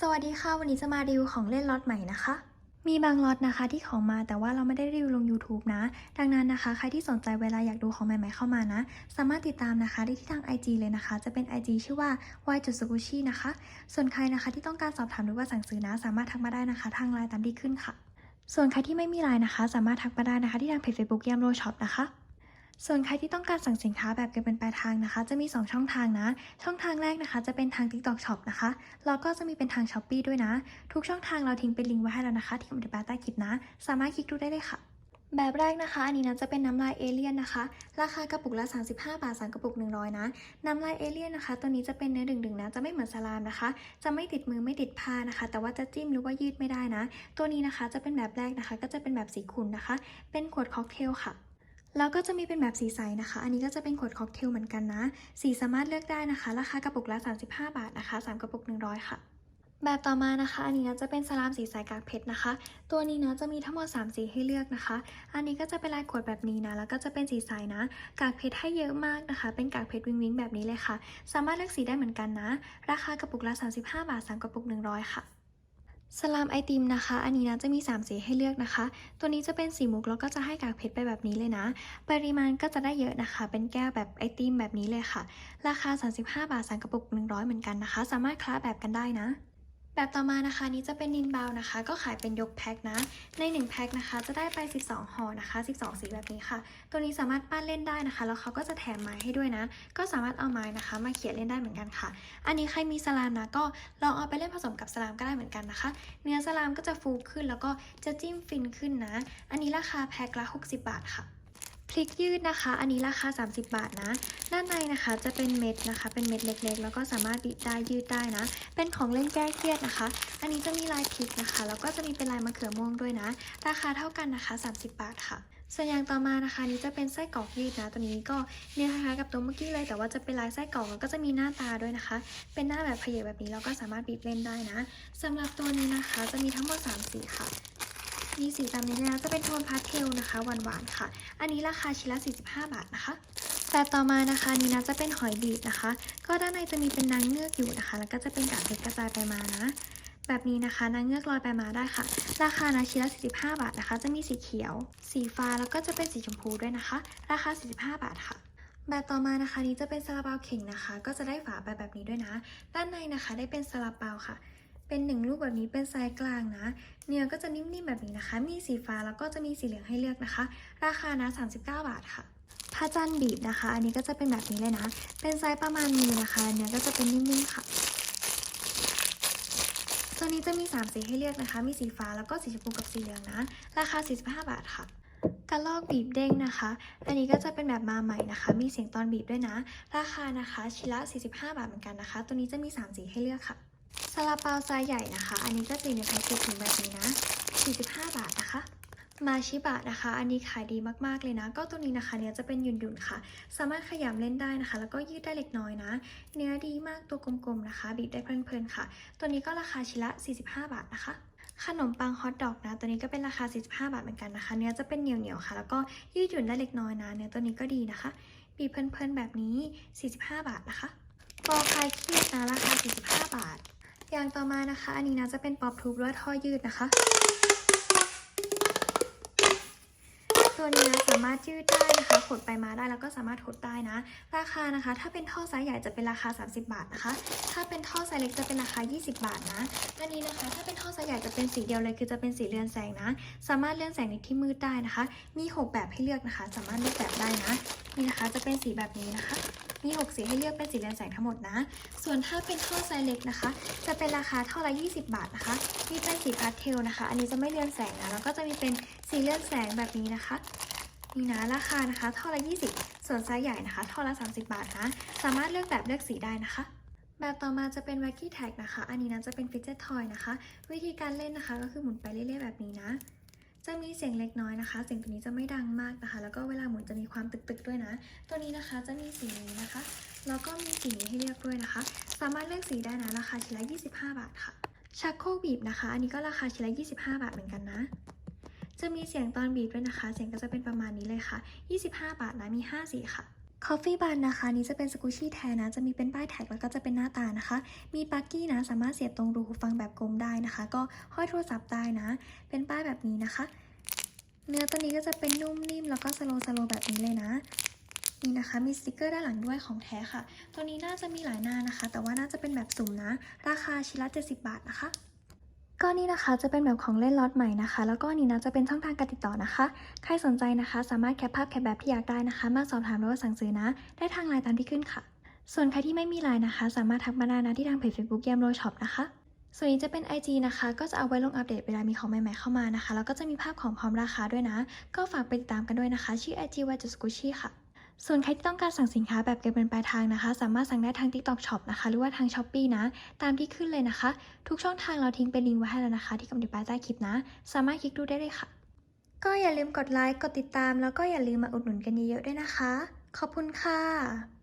สวัสดีค่ะ วันนี้จะมารีวิวของเล่นล็อตใหม่นะคะ มีบางล็อตนะคะที่ของมาแต่ว่าเราไม่ได้รีวิวลง YouTube นะ ดังนั้นนะคะ ใครที่สนใจเวลาอยากดูของใหม่ๆเข้ามานะ สามารถติดตามนะคะได้ที่ทาง IG เลยนะคะ จะเป็น IG ชื่อว่า y j s u g u c h i นะคะ ส่วนใครนะคะที่ต้องการสอบถามหรือว่าสั่งซื้อนะ สามารถทักมาได้นะคะ ทางไลน์ตามที่ขึ้นค่ะ ส่วนใครที่ไม่มีไลน์นะคะ สามารถทักมาได้นะคะ ที่ทางเพจ Facebook ยามโรช็อปนะคะ ส่วนใครที่ต้องการสั่งสินค้าแบบเก็บเป็นปลายทางนะคะ จะมี 2 ช่องทางนะ ช่องทางแรกนะคะจะเป็นทาง TikTok Shop นะคะ แล้วก็จะมีเป็นทาง s h อ p e e ด้วยนะ ทุกช่องทางเราทิ้งเป็นลิงก์ไว้ให้แล้วนะคะ ที่คอมเมนต์ใต้คลิปนะ สามารถคลิกดูได้เลยค่ะ แบบแรกนะคะ อันนี้นะจะเป็นน้ำลายเอเลี่ยนนะคะ ราคากระปุกละ 35 บาท3กระปุก 100 นะ น้ำลายเอเลี่ยนนะคะ ตัวนี้จะเป็นเนื้อดึงๆนะ จะไม่เหมือนสลามนะคะ จะไม่ติดมือไม่ติดผ้านะคะ แต่ว่าจะจิ้มหรือว่ายืดไม่ได้นะ ตัวนี้นะคะจะเป็นแบบแรกนะคะ ก็จะเป็นแบบสีขุ่นนะคะ เป็นขวดค็อกเทลค่ะ แล้วก็จะมีเป็นแบบสีใสนะคะ อันนี้ก็จะเป็นขวดค็อกเทลเหมือนกันนะ สีสามารถเลือกได้นะคะ ราคากระปุกละ 35 บาทนะคะ 3 กระปุก 100 ค่ะ แบบต่อมานะคะ อันนี้นะจะเป็นสลามสีใสกากเพชรนะคะ ตัวนี้นะจะมีทั้งหมด 3 สีให้เลือกนะคะ อันนี้ก็จะเป็นลายขวดแบบนี้นะ แล้วก็จะเป็นสีใสนะ กากเพชรให้เยอะมากนะคะ เป็นกากเพชรวิงวิงแบบนี้เลยค่ะ สามารถเลือกสีได้เหมือนกันนะ ราคากระปุกละ 35 บาท 3 กระปุก 100 ค่ะ สลามไอติมนะคะ อันนี้นะจะมี 3 สีให้เลือกนะคะ ตัวนี้จะเป็นสีมุกแล้วก็จะให้กากเพชรไปแบบนี้เลยนะ ปริมาณก็จะได้เยอะนะคะ เป็นแก้วแบบไอติมแบบนี้เลยค่ะ ราคา 35 บาทสังกระปุก 100 เหมือนกันนะคะ สามารถคล้าแบบกันได้นะ แบบต่อมานะคะนี้จะเป็นนินบาวนะคะ ก็ขายเป็นยกแพ็คนะ ใน1แพ็คนะคะจะได้ไป 12ห่อนะคะ 12 สีแบบนี้ค่ะ ตัวนี้สามารถปั้นเล่นได้นะคะ แล้วเขาก็จะแถมไม้ให้ด้วยนะ ก็สามารถเอาไม้นะคะ มาเขียนเล่นได้เหมือนกันค่ะ อันนี้ใครมีสลามนะก็ลองเอาไปเล่นผสมกับสลามก็ได้เหมือนกันนะคะ เนื้อสลามก็จะฟูขึ้นแล้วก็จะจิ้มฟินขึ้นนะ อันนี้ราคาแพ็คละ 60 บาทค่ะ พริกยืดนะคะ อันนี้ราคา 30 บาทนะด้านในนะคะจะเป็นเม็ดนะคะ เป็นเม็ดเล็กๆ แล้วก็สามารถบีบได้ยืดได้นะ เป็นของเล่นแก้เครียดนะคะ อันนี้จะมีลายพริกนะคะ แล้วก็จะมีเป็นลายมะเขือม่วงด้วยนะ ราคาเท่ากันนะคะ 30 บาทค่ะส่วนอย่างต่อมานะคะนี้จะเป็นไส้กรอกยืดนะตัวนี้ก็เนื้อคล้ายๆกับตัวเมื่อกี้เลย แต่ว่าจะเป็นลายไส้กรอกแล้วก็จะมีหน้าตาด้วยนะคะ เป็นหน้าแบบเพยแบบนี้แล้วก็สามารถบีบเล่นได้นะสำหรับตัวนี้นะคะจะมีทั้งหมด3สีค่ะ มีสีตามนี้เลยนะจะเป็นโทนพาสเทลนะคะหวานๆค่ะ อันนี้ราคาชิ้นละ 45 บาทนะคะแต่ต่อมานะคะนนี้นะจะเป็นหอยบีบนะคะ ก็ด้านในจะมีเป็นนางเงือกอยู่นะคะ แล้วก็จะเป็นกากเพชรกระจายไปมานะ แบบนี้นะคะนางเงือกลอยไปมาได้ค่ะ ราคานะชิ้นละ 45 บาทนะคะ จะมีสีเขียว สีฟ้าแล้วก็จะเป็นสีชมพูด้วยนะคะ ราคา 45 บาทค่ะแบบต่อมานะคะนี้จะเป็นซาลาเปาเข่งนะคะ ก็จะได้ฝาไปแบบนี้ด้วยนะ ด้านในนะคะได้เป็นซาลาเปาค่ะ เป็นหนึ่งลูกแบบนี้เป็นไซส์กลางนะ เนื้อก็จะนิ่มๆแบบนี้นะคะ มีสีฟ้าแล้วก็จะมีสีเหลืองให้เลือกนะคะ ราคานะ 39 บาทค่ะผ้าจันบีบนะคะ อันนี้ก็จะเป็นแบบนี้เลยนะ เป็นไซส์ประมาณมือนะคะเนื้อก็จะเป็นนิ่มๆค่ะ ตัวนี้จะมี 3 สีให้เลือกนะคะ มีสีฟ้าแล้วก็สีชมพูกับสีเหลืองนะ ราคา 45 บาทค่ะกระลอกบีบเด้งนะคะ อันนี้ก็จะเป็นแบบมาใหม่นะคะ มีเสียงตอนบีบด้วยนะ ราคานะคะชิ้นละ45 บาทเหมือนกันนะคะ ตัวนี้จะมี 3 สีให้เลือกค่ะ ซาลาเปาไซส์ใหญ่นะคะ อันนี้ก็จะอยู่ในแพ็คเกจถุงแบบนี้นะ 45 บาทนะคะ มาชิบะนะคะ อันนี้ขายดีมากๆเลยนะ ก็ตัวนี้นะคะ เนื้อจะเป็นหยุ่นๆค่ะ สามารถขยำเล่นได้นะคะ แล้วก็ยืดได้เล็กน้อยนะ เนื้อดีมากตัวกลมๆนะคะ บีบได้เพลินๆค่ะ ตัวนี้ก็ราคาชิ้นละ 45 บาทนะคะขนมปังฮอทดอกนะ ตัวนี้ก็เป็นราคา 45 บาทเหมือนกันนะคะ เนื้อจะเป็นเหนียวๆค่ะ แล้วก็ยืดหยุ่นได้เล็กน้อยนะ เนื้อตัวนี้ก็ดีนะคะ บีบเพลินๆแบบนี้ 45 บาทนะคะปอคลายเครียดนะราคา 45 บาท อย่างต่อมานะคะ อันนี้นะจะเป็นป๊อปทูบด้วยท่อยืดนะคะ ตัวนี้นะสามารถยืดได้นะคะขดไปมาได้แล้วก็สามารถถดได้นะ ราคานะคะ ถ้าเป็นท่อไซส์ใหญ่จะเป็นราคา 30 บาทนะคะ ถ้าเป็นท่อไซส์เล็กจะเป็นราคา 20 บาทนะอันนี้นะคะ ถ้าเป็นท่อไซส์ใหญ่จะเป็นสีเดียวเลยคือจะเป็นสีเรือนแสงนะ สามารถเลื่อนแสงในที่มืดได้นะคะ มี 6 แบบให้เลือกนะคะ สามารถเลือกแบบได้นะนี่นะคะจะเป็นสีแบบนี้นะคะ มี 6 สีให้เลือกเป็นสีเรือนแสงทั้งหมดนะ ส่วนถ้าเป็นท่อไซเล็กนะคะ จะเป็นราคาท่อละ 20 บาทนะคะ มีเป็นสีพาสเทลนะคะ อันนี้จะไม่เรือนแสงนะ แล้วก็จะมีเป็นสีเรือนแสงแบบนี้นะคะ นี่นะราคานะคะท่อละ 20 ส่วนไซส์ใหญ่นะคะท่อละ 30 บาทนะ สามารถเลือกแบบเลือกสีได้นะคะแบบต่อมาจะเป็นวักกี้แท็กนะคะ อันนี้นะจะเป็นฟิ d เจ t ทอยนะคะ วิธีการเล่นนะคะก็คือหมุนไปเรื่อยๆแบบนี้นะ จะมีเสียงเล็กน้อยนะคะ เสียงตัวนี้จะไม่ดังมากนะคะ แล้วก็เวลาหมุนจะมีความตึกๆด้วยนะ ตัวนี้นะคะจะมีสีนี้นะคะ แล้วก็มีสีนี้ให้เลือกด้วยนะคะ สามารถเลือกสีได้นะราคาชิ้นละ 25 บาทค่ะ ชักโครกบีบนะคะ อันนี้ก็ราคาชิ้นละ 25 บาทเหมือนกันนะ จะมีเสียงตอนบีบด้วยนะคะ เสียงก็จะเป็นประมาณนี้เลยค่ะ 25 บาทนะ มี 5 สีค่ะ ค Coffee Bun นะคะนี้จะเป็นสกูชี่แทนนะ จะมีเป็นป้ายแท็กแล้วก็จะเป็นหน้าตานะคะ มีปั๊กกี้นะ สามารถเสียบตรงรูหูฟังแบบกลมได้นะคะ ก็ห้อยโทรศัพท์ได้นะ เป็นป้ายแบบนี้นะคะ เนื้อตัวนี้ก็จะเป็นนุ่มนิ่มแล้วก็สโลสโลแบบนี้เลยนะ นี่นะคะ มีสติกเกอร์ด้านหลังด้วยของแท้ค่ะ ตัวนี้น่าจะมีหลายหน้านะคะ แต่ว่าน่าจะเป็นแบบสุ่มนะ ราคาชิ้นละ70 บาทนะคะ ก็นี่นะคะจะเป็นแบบของเล่นล็อตใหม่นะคะ แล้วก็นนี้นะจะเป็นช่องทางการติดต่อนะคะ ใครสนใจนะคะ สามารถแคปภาพแคปแบบที่อยากได้นะคะ มาสอบถามหรือว่าสั่งซื้อนะ ได้ทางไลน์ตามที่ขึ้นค่ะ ส่วนใครที่ไม่มีไลน์นะคะ สามารถทักมาได้นะที่ทางเพจ Facebook เยมโรช็อปนะคะ ส่วนนี้จะเป็น IG นะคะ ก็จะเอาไว้ลงอัปเดตเวลามีของใหม่ๆเข้ามานะคะ แล้วก็จะมีภาพของพร้อมราคาด้วยนะ ก็ฝากไปติดตามกันด้วยนะคะ ชื่อ IG y s g u c h i ค่ะ ส่วนใครที่ต้องการสั่งสินค้าแบบเก็บเงินปลายทางนะคะ สามารถสั่งได้ทาง TikTok Shop นะคะ หรือว่าทาง Shopee นะ ตามที่ขึ้นเลยนะคะ ทุกช่องทางเราทิ้งเป็นลิงก์ไว้ให้แล้วนะคะ ที่กำหนดปลายใต้คลิปนะ สามารถคลิกดูได้เลยค่ะ ก็อย่าลืมกดไลค์กดติดตาม แล้วก็อย่าลืมมาอุดหนุนกันเยอะๆด้วยนะคะ ขอบคุณค่ะ